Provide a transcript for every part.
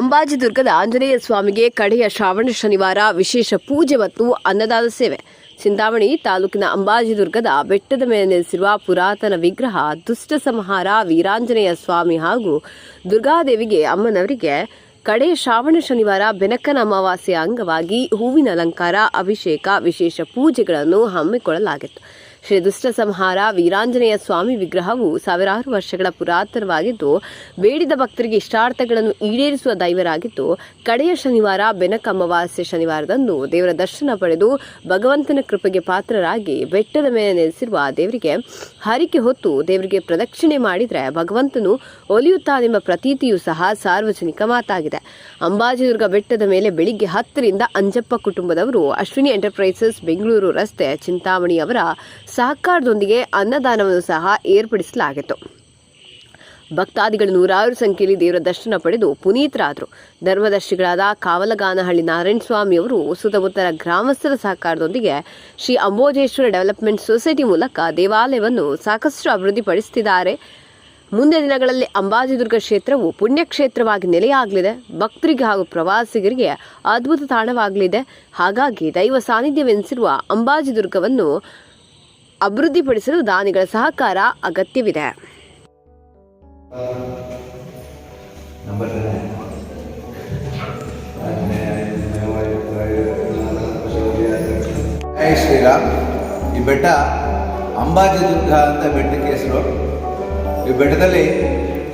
ಅಂಬಾಜಿದುರ್ಗದ ಆಂಜನೇಯ ಸ್ವಾಮಿಗೆ ಕಡೆಯ ಶ್ರಾವಣ ಶನಿವಾರ ವಿಶೇಷ ಪೂಜೆ ಮತ್ತು ಅನ್ನದಾನ ಸೇವೆ. ಚಿಂತಾಮಣಿ ತಾಲೂಕಿನ ಅಂಬಾಜಿದುರ್ಗದ ಬೆಟ್ಟದ ಮೇಲೆ ನೆಲೆಸಿರುವ ಪುರಾತನ ವಿಗ್ರಹ ದುಷ್ಟ ಸಂಹಾರ ವೀರಾಂಜನೇಯ ಸ್ವಾಮಿ ಹಾಗೂ ದುರ್ಗಾದೇವಿಗೆ ಅಮ್ಮನವರಿಗೆ ಕಡೆಯ ಶ್ರಾವಣ ಶನಿವಾರ ಬೆನಕನ ಅಮಾವಾಸ್ಯೆಯ ಅಂಗವಾಗಿ ಹೂವಿನ ಅಲಂಕಾರ, ಅಭಿಷೇಕ, ವಿಶೇಷ ಪೂಜೆಗಳನ್ನು ಹಮ್ಮಿಕೊಳ್ಳಲಾಗಿತ್ತು. ಶ್ರೀ ದುಷ್ಟ ಸಂಹಾರ ವೀರಾಂಜನೇಯ ಸ್ವಾಮಿ ವಿಗ್ರಹವು ಸಾವಿರಾರು ವರ್ಷಗಳ ಪುರಾತನವಾಗಿದ್ದು, ಬೇಡಿದ ಭಕ್ತರಿಗೆ ಇಷ್ಟಾರ್ಥಗಳನ್ನು ಈಡೇರಿಸುವ ದೈವರಾಗಿದ್ದು, ಕಡೆಯ ಶನಿವಾರ ಬೆನಕ ಅಮಾವಾಸ್ಯ ಶನಿವಾರದಂದು ದೇವರ ದರ್ಶನ ಪಡೆದು ಭಗವಂತನ ಕೃಪೆಗೆ ಪಾತ್ರರಾಗಿ ಬೆಟ್ಟದ ಮೇಲೆ ನೆಲೆಸಿರುವ ದೇವರಿಗೆ ಹರಿಕೆ ಹೊತ್ತು ದೇವರಿಗೆ ಪ್ರದಕ್ಷಿಣೆ ಮಾಡಿದರೆ ಭಗವಂತನು ಒಲಿಯುತ್ತಾನೆಂಬ ಪ್ರತೀತಿಯೂ ಸಹ ಸಾರ್ವಜನಿಕ ಮಾತಾಗಿದೆ. ಅಂಬಾಜಿದುರ್ಗ ಬೆಟ್ಟದ ಮೇಲೆ ಬೆಳಿಗ್ಗೆ ಹತ್ತರಿಂದ ಅಂಜಪ್ಪ ಕುಟುಂಬದವರು ಅಶ್ವಿನಿ ಎಂಟರ್ಪ್ರೈಸಸ್ ಬೆಂಗಳೂರು ರಸ್ತೆ ಚಿಂತಾಮಣಿ ಅವರ ಸಹಕಾರದೊಂದಿಗೆ ಅನ್ನದಾನವನ್ನು ಸಹ ಏರ್ಪಡಿಸಲಾಗಿತ್ತು. ಭಕ್ತಾದಿಗಳು ನೂರಾರು ಸಂಖ್ಯೆಯಲ್ಲಿ ದೇವರ ದರ್ಶನ ಪಡೆದು ಪುನೀತರಾದರು. ಧರ್ಮದರ್ಶಿಗಳಾದ ಕಾವಲಗಾನಹಳ್ಳಿ ನಾರಾಯಣ ಸ್ವಾಮಿಯವರು ಸುತ್ತಮುತ್ತಲ ಗ್ರಾಮಸ್ಥರ ಸಹಕಾರದೊಂದಿಗೆ ಶ್ರೀ ಅಂಬೋಜೇಶ್ವರ ಡೆವಲಪ್ಮೆಂಟ್ ಸೊಸೈಟಿ ಮೂಲಕ ದೇವಾಲಯವನ್ನು ಸಾಕಷ್ಟು ಅಭಿವೃದ್ಧಿಪಡಿಸುತ್ತಿದ್ದಾರೆ. ಮುಂದಿನ ದಿನಗಳಲ್ಲಿ ಅಂಬಾಜಿದುರ್ಗ ಕ್ಷೇತ್ರವು ಪುಣ್ಯಕ್ಷೇತ್ರವಾಗಿ ನೆಲೆಯಾಗಲಿದೆ. ಭಕ್ತರಿಗೆ ಹಾಗೂ ಪ್ರವಾಸಿಗರಿಗೆ ಅದ್ಭುತ ತಾಣವಾಗಲಿದೆ. ಹಾಗಾಗಿ ದೈವ ಸಾನ್ನಿಧ್ಯವೆನಿಸಿರುವ ಅಂಬಾಜಿದುರ್ಗವನ್ನು ಅಭಿವೃದ್ಧಿಪಡಿಸಲು ದಾನಿಗಳ ಸಹಕಾರ ಅಗತ್ಯವಿದೆ. ಶ್ರೀರಾಮ್, ಈ ಬೆಟ್ಟ ಅಂಬಾಜಿದುರ್ಗ ಅಂತ ಬೆಟ್ಟಕ್ಕೆ ಹೆಸರು ಈ ಬೆಟ್ಟದಲ್ಲಿ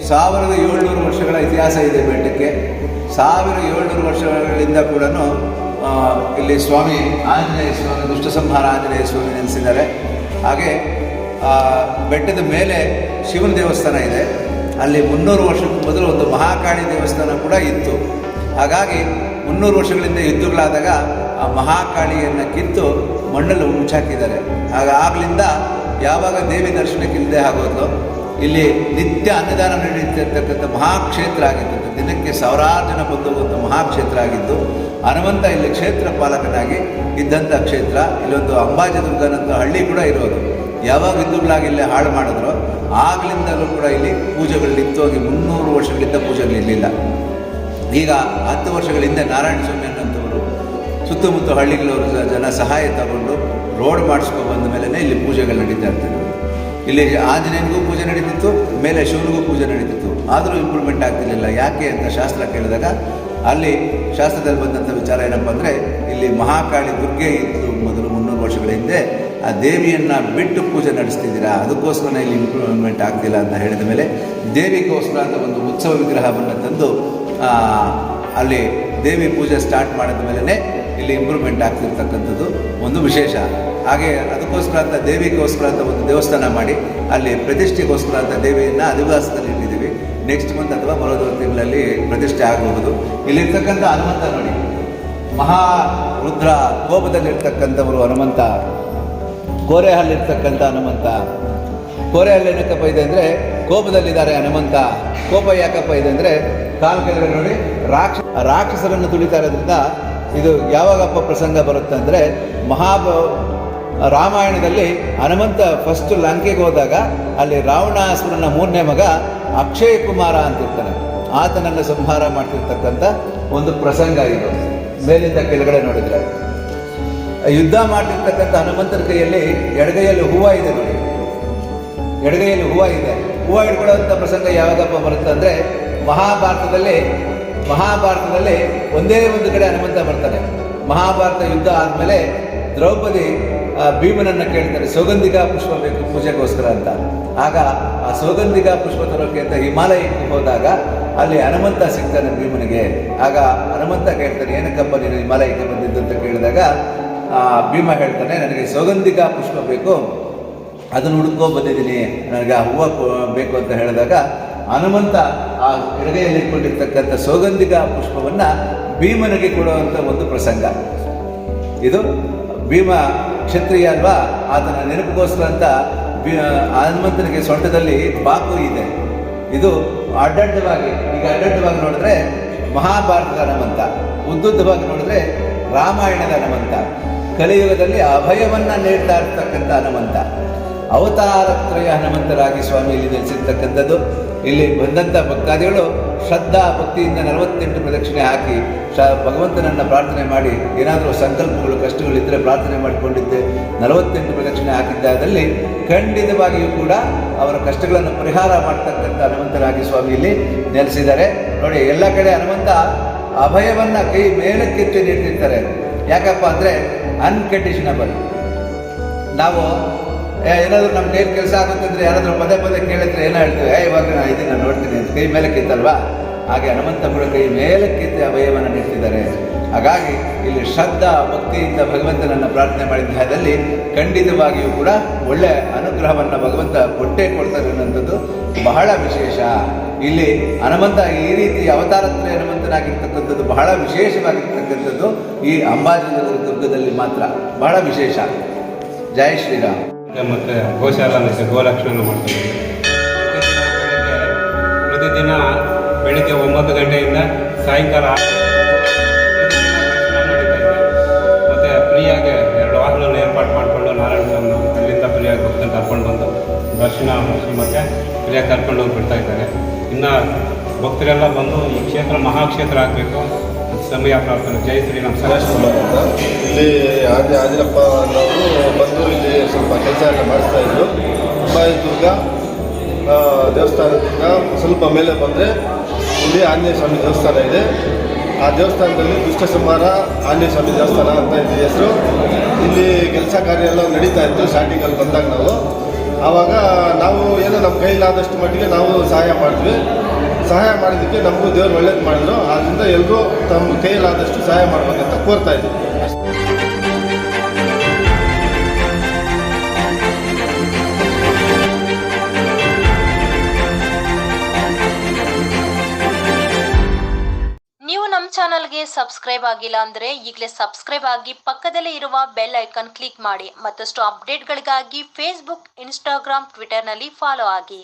ಸಾವಿರದ ಏಳ್ನೂರು ವರ್ಷಗಳ ಇತಿಹಾಸ ಇದೆ ಬೆಟ್ಟಕ್ಕೆ. ಸಾವಿರ ಏಳ್ನೂರು ವರ್ಷಗಳಿಂದ ಕೂಡ ಇಲ್ಲಿ ಸ್ವಾಮಿ ಆಂಜನೇಯ ಸ್ವಾಮಿ ದುಷ್ಟ ಸಂಹಾರ ಆಂಜನೇಯ ಸ್ವಾಮಿ ನೆಲೆಸಿದ್ದಾರೆ ಹಾಗೆ ಆ, ಬೆಟ್ಟದ ಮೇಲೆ ಶಿವನ ದೇವಸ್ಥಾನ ಇದೆ. ಅಲ್ಲಿ ಮುನ್ನೂರು ವರ್ಷಕ್ಕೂ ಮೊದಲು ಒಂದು ಮಹಾಕಾಳಿ ದೇವಸ್ಥಾನ ಕೂಡ ಇತ್ತು. ಹಾಗಾಗಿ ಮುನ್ನೂರು ವರ್ಷಗಳಿಂದ ಯುದ್ಧಗಳಾದಾಗ ಆ ಮಹಾಕಾಳಿಯನ್ನು ಕಿತ್ತು ಮಣ್ಣಲ್ಲಿ ಮುಚ್ಚಾಕಿದ್ದಾರೆ ಆಗ ಆಗ್ಲಿಂದ ಯಾವಾಗ ದೇವಿ ದರ್ಶನಕ್ಕಿಲ್ಲದೆ ಆಗೋದು ಇಲ್ಲಿ ನಿತ್ಯ ಅನ್ನದಾನ ನಡೆಯುತ್ತಿರ್ತಕ್ಕಂಥ ಮಹಾಕ್ಷೇತ್ರ ಆಗಿತ್ತು ದಿನಕ್ಕೆ ಸಾವಿರಾರು ಜನ ಬಂದು ಒಂದು ಮಹಾಕ್ಷೇತ್ರ ಆಗಿದ್ದು ಹನುಮಂತ ಇಲ್ಲಿ ಕ್ಷೇತ್ರ ಪಾಲಕನಾಗಿ ಇದ್ದಂಥ ಕ್ಷೇತ್ರ, ಇಲ್ಲೊಂದು ಅಂಬಾಜಿದುರ್ಗನಂತ ಹಳ್ಳಿ ಕೂಡ ಇರೋದು. ಯಾವಾಗ ಹಿಂದೂಗಳಾಗಿ ಇಲ್ಲಿ ಹಾಳು ಮಾಡಿದ್ರು, ಆಗ್ಲಿಂದಲೂ ಕೂಡ ಇಲ್ಲಿ ಪೂಜೆಗಳು ನಿತ್ಯವಾಗಿ ಮುನ್ನೂರು ವರ್ಷಗಳಿಂದ ಪೂಜೆಗಳು ಇರಲಿಲ್ಲ. ಈಗ ಹತ್ತು ವರ್ಷಗಳ ಹಿಂದೆ ನಾರಾಯಣ ಸ್ವಾಮಿ ಅನ್ನೋಂಥವರು ಸುತ್ತಮುತ್ತ ಹಳ್ಳಿಗಳವರು ಜನ ಸಹಾಯ ತಗೊಂಡು ರೋಡ್ ಮಾಡಿಸ್ಕೊಂಡು ಬಂದ ಮೇಲೇ ಇಲ್ಲಿ ಪೂಜೆಗಳು ನಡೀತಾ ಇರ್ತದೆ ಇಲ್ಲಿ ಆಂಜನೇಯನಿಗೂ ಪೂಜೆ ನಡೀತಿತ್ತು, ಮೇಲೆ ಶಿವನಿಗೂ ಪೂಜೆ ನಡೀತಿತ್ತು. ಆದರೂ ಇಂಪ್ರೂವ್ಮೆಂಟ್ ಆಗ್ತಿರಲಿಲ್ಲ. ಯಾಕೆ ಅಂತ ಶಾಸ್ತ್ರ ಕೇಳಿದಾಗ ಅಲ್ಲಿ ಶಾಸ್ತ್ರದಲ್ಲಿ ಬಂದಂಥ ವಿಚಾರ ಏನಪ್ಪ ಅಂದರೆ, ಇಲ್ಲಿ ಮಹಾಕಾಳಿ ದುರ್ಗೆ ಇತ್ತು ಮೊದಲು ಮುನ್ನೂರು ವರ್ಷಗಳ ಹಿಂದೆ ಆ ದೇವಿಯನ್ನು ಬಿಟ್ಟು ಪೂಜೆ ನಡೆಸ್ತಿದ್ದೀರಾ? ಅದಕ್ಕೋಸ್ಕರ ಇಲ್ಲಿ ಇಂಪ್ರೂವ್ಮೆಂಟ್ ಆಗ್ತಿಲ್ಲ ಅಂತ ಹೇಳಿದ ಮೇಲೆ ದೇವಿಗೋಸ್ಕರ ಅಂತ ಒಂದು ಉತ್ಸವ ವಿಗ್ರಹವನ್ನು ತಂದು ಅಲ್ಲಿ ದೇವಿ ಪೂಜೆ ಸ್ಟಾರ್ಟ್ ಮಾಡಿದ ಮೇಲೆ ಇಲ್ಲಿ ಇಂಪ್ರೂವ್ಮೆಂಟ್ ಆಗ್ತಿರ್ತಕ್ಕಂಥದ್ದು ಒಂದು ವಿಶೇಷ. ಹಾಗೆ ಅದಕ್ಕೋಸ್ಕರ ಅಂತ ದೇವಿಗೋಸ್ಕರ ಅಂತ ಒಂದು ದೇವಸ್ಥಾನ ಮಾಡಿ, ಅಲ್ಲಿ ಪ್ರತಿಷ್ಠೆಗೋಸ್ಕರ ಅಂತ ದೇವಿಯನ್ನು ಅಧಿವಾಸದಲ್ಲಿ ನೆಕ್ಸ್ಟ್ ಮಂತ್ ಅಥವಾ ಬರೋದು ತಿಂಗಳಲ್ಲಿ ಪ್ರತಿಷ್ಠೆ ಆಗಬಹುದು. ಇಲ್ಲಿರ್ತಕ್ಕಂಥ ಹನುಮಂತ ನೋಡಿ. ಮಹಾ ರುದ್ರ ಕೋಪದಲ್ಲಿರ್ತಕ್ಕಂಥವರು ಹನುಮಂತ. ಕೋರೆ ಹಲ್ಲಿರ್ತಕ್ಕಂಥ ಹನುಮಂತ. ಕೋರೆ ಹಲ್ಲು ಏನಕ್ಕಪ್ಪ ಇದೆ ಅಂದರೆ ಕೋಪದಲ್ಲಿದ್ದಾರೆ ಹನುಮಂತ. ಕೋಪ ಯಾಕಪ್ಪ ಇದೆ ಅಂದರೆ ಕಾಲು ಕೆಳಗಡೆ ನೋಡಿ, ರಾಕ್ಷ, ರಾಕ್ಷಸರನ್ನು ತುಳಿತಾ ಇರೋದ್ರಿಂದ ಇದು ಯಾವಾಗಪ್ಪ ಪ್ರಸಂಗ ಬರುತ್ತೆ ಅಂದರೆ ಮಹಾಭ ರಾಮಾಯಣದಲ್ಲಿ ಹನುಮಂತ ಫಸ್ಟ್ ಲಂಕೆಗೆ ಹೋದಾಗ ಅಲ್ಲಿ ರಾವಣಾಸುರನ ಮೂರನೇ ಮಗ ಅಕ್ಷಯ ಕುಮಾರ ಅಂತಿರ್ತಾನೆ. ಆತನನ್ನು ಸಂಹಾರ ಮಾಡ್ತಿರ್ತಕ್ಕಂಥ ಒಂದು ಪ್ರಸಂಗ ಇದು. ಮೇಲಿಂದ ಕೆಳಗಡೆ ನೋಡಿದರೆ. ಯುದ್ಧ ಮಾಡ್ತಿರ್ತಕ್ಕಂಥ ಹನುಮಂತನ ಕೈಯಲ್ಲಿ ಎಡಗೈಯಲ್ಲಿ ಹೂವ ಇದೆ ನೋಡಿ. ಎಡಗೈಯಲ್ಲಿ ಹೂವ ಇದೆ. ಹೂವ ಇಟ್ಕೊಳ್ಳುವಂಥ ಪ್ರಸಂಗ ಯಾವಾಗಪ್ಪ ಬರುತ್ತೆ ಅಂದರೆ ಮಹಾಭಾರತದಲ್ಲಿ ಮಹಾಭಾರತದಲ್ಲಿ ಒಂದೇ ಒಂದು ಕಡೆ ಹನುಮಂತ ಬರ್ತಾನೆ. ಮಹಾಭಾರತ ಯುದ್ಧ ಆದಮೇಲೆ ದ್ರೌಪದಿ ಭೀಮನನ್ನು ಕೇಳ್ತಾರೆ ಸೌಗಂಧಿಕ ಪುಷ್ಪ ಬೇಕು ಪೂಜೆಗೋಸ್ಕರ ಅಂತ. ಆಗ ಆ ಸೌಗಂಧಿಕ ಪುಷ್ಪ ತರೋಕೆ ಅಂತ ಹಿಮಾಲಯಕ್ಕೆ ಹೋದಾಗ ಅಲ್ಲಿ ಹನುಮಂತ ಸಿಗ್ತಾನೆ ಭೀಮನಿಗೆ. ಆಗ ಹನುಮಂತ ಕೇಳ್ತಾನೆ, ಏನಕ್ಕಪ್ಪ ನೀನು ಹಿಮಾಲಯಕ್ಕೆ ಬಂದಿದ್ದು? ಅಂತ ಕೇಳಿದಾಗ ಭೀಮ ಹೇಳ್ತಾನೆ, ನನಗೆ ಸೌಗಂಧಿಕ ಪುಷ್ಪ ಬೇಕು. ಅದನ್ನು ಹುಡುಕೋ ಬಂದಿದ್ದೀನಿ. ನನಗೆ ಆ ಹೂವು ಬೇಕು ಅಂತ ಹೇಳಿದಾಗ ಹನುಮಂತ ಆ ಎಡಗೈಯಲ್ಲಿ ಇಟ್ಕೊಂಡಿರ್ತಕ್ಕಂಥ ಸೌಗಂಧಿಕ ಪುಷ್ಪವನ್ನು ಭೀಮನಿಗೆ ಕೊಡುವಂಥ ಒಂದು ಪ್ರಸಂಗ. ಇದು ಭೀಮ ಕ್ಷತ್ರಿಯ ಅಲ್ವಾ? ಆತನ ನೆನಪಿಗೋಸ್ಕರ ಅಂತ ಹನುಮಂತನಿಗೆ ಸೊಂಟದಲ್ಲಿ ಬಾಕು ಇದೆ. ಇದು ಅಡ್ಡಡ್ಡವಾಗಿ, ಈಗ ಅಡ್ಡಡ್ಡವಾಗಿ ನೋಡಿದ್ರೆ ಮಹಾಭಾರತದ ಹನುಮಂತ, ಉದ್ದುದ್ದವಾಗಿ ನೋಡಿದ್ರೆ ರಾಮಾಯಣದ ಹನುಮಂತ, ಕಲಿಯುಗದಲ್ಲಿ ಅಭಯವನ್ನ ನೀಡ್ತಾ ಇರ್ತಕ್ಕಂಥ ಹನುಮಂತ. ಅವತಾರತ್ರಯ ಹನುಮಂತರಾಗಿ ಸ್ವಾಮಿ ಇಲ್ಲಿ ನೆಲೆಸಿರ್ತಕ್ಕಂಥದ್ದು. ಇಲ್ಲಿ ಬಂದಂಥ ಭಕ್ತಾದಿಗಳು ಶ್ರದ್ಧಾ ಭಕ್ತಿಯಿಂದ ನಲವತ್ತೆಂಟು ಪ್ರದಕ್ಷಿಣೆ ಹಾಕಿ ಶ ಭಗವಂತನನ್ನು ಪ್ರಾರ್ಥನೆ ಮಾಡಿ ಏನಾದರೂ ಸಂಕಲ್ಪಗಳು ಕಷ್ಟಗಳಿದ್ದರೆ ಪ್ರಾರ್ಥನೆ ಮಾಡಿಕೊಂಡಿದ್ದೆ. ನಲವತ್ತೆಂಟು ಪ್ರದಕ್ಷಿಣೆ ಹಾಕಿದ್ದಾದಲ್ಲಿ ಖಂಡಿತವಾಗಿಯೂ ಕೂಡ ಅವರ ಕಷ್ಟಗಳನ್ನು ಪರಿಹಾರ ಮಾಡ್ತಕ್ಕಂಥ ಹನುಮಂತರಾಗಿ ಸ್ವಾಮಿಯಲ್ಲಿ ನೆಲೆಸಿದ್ದಾರೆ. ನೋಡಿ, ಎಲ್ಲ ಕಡೆ ಹನುಮಂತ ಅಭಯವನ್ನು ಕೈ ಮೇಲಕ್ಕೆತ್ತಿ ನೀಡ್ತಿರ್ತಾರೆ. ಯಾಕಪ್ಪ ಅಂದರೆ ಅನ್ಕಂಡೀಷನಬಲ್ ನಾವು ಏನಾದರೂ ನಮ್ಮ ಕೈಯಲ್ಲಿ ಕೆಲಸ ಆಗುತ್ತಂದ್ರೆ ಯಾರಾದರೂ ಪದೇ ಪದೇ ಕೇಳಿದ್ರೆ ಏನೋ ಹೇಳ್ತೀವಿ? ಏ, ಇವಾಗ ನಾನು ಇದನ್ನ ನೋಡ್ತೀನಿ ಅಂತ ಕೈ ಮೇಲಕ್ಕಿತ್ತಲ್ವಾ ಹಾಗೆ ಹನುಮಂತ ಕೂಡ ಕೈ ಮೇಲಕ್ಕೀತೆ ಅವಯವನ್ನು ನೀಡ್ತಿದ್ದಾರೆ. ಹಾಗಾಗಿ ಇಲ್ಲಿ ಶ್ರದ್ಧಾ, ಭಕ್ತಿಯಿಂದ ಭಗವಂತನನ್ನು ಪ್ರಾರ್ಥನೆ ಮಾಡಿದ ಜಾಗದಲ್ಲಿ ಖಂಡಿತವಾಗಿಯೂ ಕೂಡ ಒಳ್ಳೆ ಅನುಗ್ರಹವನ್ನು ಭಗವಂತ ಕೊಟ್ಟೇ ಕೊಡ್ತಾರೆ ಅನ್ನೋಂಥದ್ದು ಬಹಳ ವಿಶೇಷ. ಇಲ್ಲಿ ಹನುಮಂತ ಈ ರೀತಿ ಅವತಾರತ್ರ ಹನುಮಂತನಾಗಿರ್ತಕ್ಕಂಥದ್ದು ಬಹಳ ವಿಶೇಷವಾಗಿರ್ತಕ್ಕಂಥದ್ದು ಈ ಅಂಬಾಜನಗರ ದುರ್ಗದಲ್ಲಿ ಮಾತ್ರ. ಬಹಳ ವಿಶೇಷ. ಜಯ ಶ್ರೀರಾಮ್. ಮತ್ತು ಗೋಶಾಲ ಮತ್ತು ಗೋಲಕ್ಷಣ ಮಾಡ್ತೀವಿ ಪ್ರತಿದಿನ ಬೆಳಿಗ್ಗೆ ಒಂಬತ್ತು ಗಂಟೆಯಿಂದ ಸಾಯಂಕಾಲ ಮತ್ತು ಫ್ರೀಯಾಗಿ ಎರಡು ವಾಹನ ಏರ್ಪಾಡು ಮಾಡಿಕೊಂಡು ನಾರಾಯಣ ಸ್ವಾಮಿ ಅಲ್ಲಿಂದ ಫ್ರೀಯಾಗಿ ಭಕ್ತನ ಕರ್ಕೊಂಡು ಬಂದು ದರ್ಶನ ಮತ್ತು ಫ್ರೀಯಾಗಿ ಕರ್ಕೊಂಡು ಹೋಗಿ ಬಿಡ್ತಾ ಇದ್ದಾರೆ. ಇನ್ನು ಭಕ್ತರೆಲ್ಲ ಬಂದು ಈ ಕ್ಷೇತ್ರ ಮಹಾಕ್ಷೇತ್ರ ಆಗಬೇಕು. ಸಮಯ ಪ್ರಾರ್ಥನೆ ಜೈ ಶ್ರೀರಾಮ್ ಕುಮಾರ್ ಅಂತ. ಇಲ್ಲಿ ಆದಿ ಆದಿರಪ್ಪ ಅನ್ನೋರು ಬಂದು ಇಲ್ಲಿ ಸ್ವಲ್ಪ ಕೆಲಸ ಎಲ್ಲ ಮಾಡಿಸ್ತಾ ಇದ್ರು. ಬಾಯಿ ದೇವಸ್ಥಾನದಿಂದ ಸ್ವಲ್ಪ ಮೇಲೆ ಬಂದರೆ ಇಲ್ಲಿ ಆಂಜನೇಯ ಸ್ವಾಮಿ ದೇವಸ್ಥಾನ ಇದೆ. ಆ ದೇವಸ್ಥಾನದಲ್ಲಿ ದುಷ್ಟ ಸಂಹಾರ ಆಂಜನೇಯ ಸ್ವಾಮಿ ದೇವಸ್ಥಾನ ಅಂತ ಇದೆ ಹೆಸರು. ಇಲ್ಲಿ ಕೆಲಸ ಕಾರ್ಯ ಎಲ್ಲ ನಡೀತಾ ಇತ್ತು ಸ್ಟಾರ್ಟಿಂಗಲ್ಲಿ ಬಂದಾಗ ನಾವು. ಆವಾಗ ನಾವು ಏನೋ ನಮ್ಮ ಕೈಲಾದಷ್ಟು ಮಟ್ಟಿಗೆ ನಾವು ಸಹಾಯ ಮಾಡಿದ್ವಿ. ಸಹಾಯ ಮಾಡಿದ್ದಕ್ಕೆ ನಮಗೂ ದೇವರು ಒಳ್ಳೇದು ಮಾಡಿದ್ರು. ಆದ್ದರಿಂದ ಎಲ್ಲರೂ ತಮ್ಮ ಕೈಯಲ್ಲಾದಷ್ಟು ಸಹಾಯ ಮಾಡಬೇಕಂತ ಕೋರ್ತಾ ಇದ್ದೀವಿ. ನೀವು ನಮ್ಮ ಚಾನಲ್ಗೆ ಸಬ್ಸ್ಕ್ರೈಬ್ ಆಗಿಲ್ಲ ಅಂದ್ರೆ ಈಗಲೇ ಸಬ್ಸ್ಕ್ರೈಬ್ ಆಗಿ ಪಕ್ಕದಲ್ಲೇ ಇರುವ ಬೆಲ್ ಐಕಾನ್ ಕ್ಲಿಕ್ ಮಾಡಿ ಮತ್ತಷ್ಟು ಅಪ್ಡೇಟ್ಗಳಿಗಾಗಿ ಫೇಸ್ಬುಕ್, ಇನ್ಸ್ಟಾಗ್ರಾಮ್, ಟ್ವಿಟರ್ನಲ್ಲಿ ಫಾಲೋ ಆಗಿ.